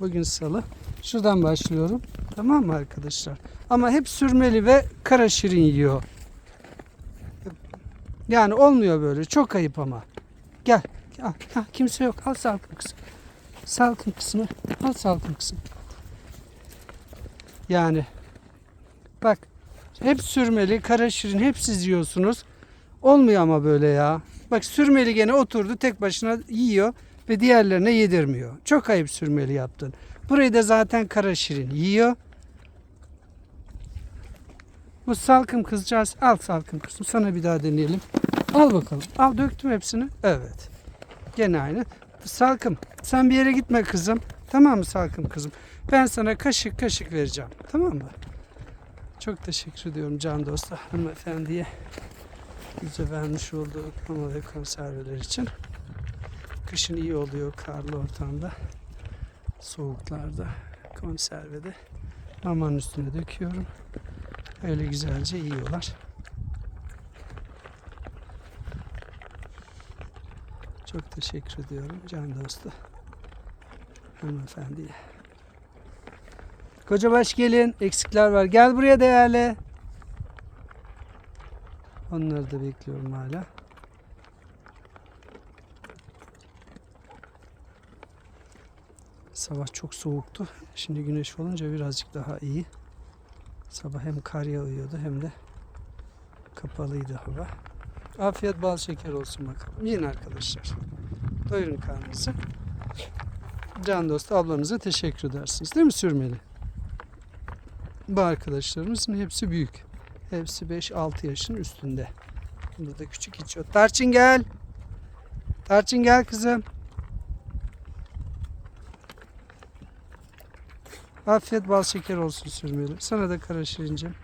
Bugün salı. Şuradan başlıyorum. Tamam mı arkadaşlar? Ama hep sürmeli ve kara şirin yiyor. Yani olmuyor böyle. Çok ayıp ama. Gel. Al, al, kimse yok. Al salkım kızım. Salkım kısmı. Al salkım kızım. Yani. Bak. Hep sürmeli, kara şirin hep siz yiyorsunuz. Olmuyor ama böyle ya. Bak sürmeli gene oturdu tek başına yiyor ve diğerlerine yedirmiyor. Çok ayıp sürmeli yaptın. Burayı da zaten kara şirin yiyor. Bu salkım kızcağız. Al salkım kızım. Sana bir daha deneyelim. Al bakalım. Al döktüm hepsini. Evet. Gene aynı. Salkım sen bir yere gitme kızım. Tamam mı salkım kızım? Ben sana kaşık kaşık vereceğim. Tamam mı? Çok teşekkür ediyorum can dostlar hanımefendiye. Bize vermiş olduğu mama ve konserveler için. Kışın iyi oluyor karlı ortamda. Soğuklarda konservede. Mamanın üstüne döküyorum. Öyle güzelce yiyorlar. Çok teşekkür ediyorum can dostu hanımefendiye. Kocabaş gelin. Eksikler var. Gel buraya değerli. Onları da bekliyorum hala. Sabah çok soğuktu. Şimdi güneş olunca birazcık daha iyi. Sabah hem kar yağıyordu hem de kapalıydı hava. Afiyet bal şeker olsun bakalım. Yiyin arkadaşlar. Doyurun karnınızı. Can dostu ablanıza teşekkür edersiniz. Değil mi sürmeli? Bu arkadaşlarımızın hepsi büyük. Hepsi 5-6 yaşın üstünde. Bunda da küçük hiç yok. Tarçın gel. Tarçın gel kızım. Afiyet bal şeker olsun sürmeli. Sana da kara şirincim.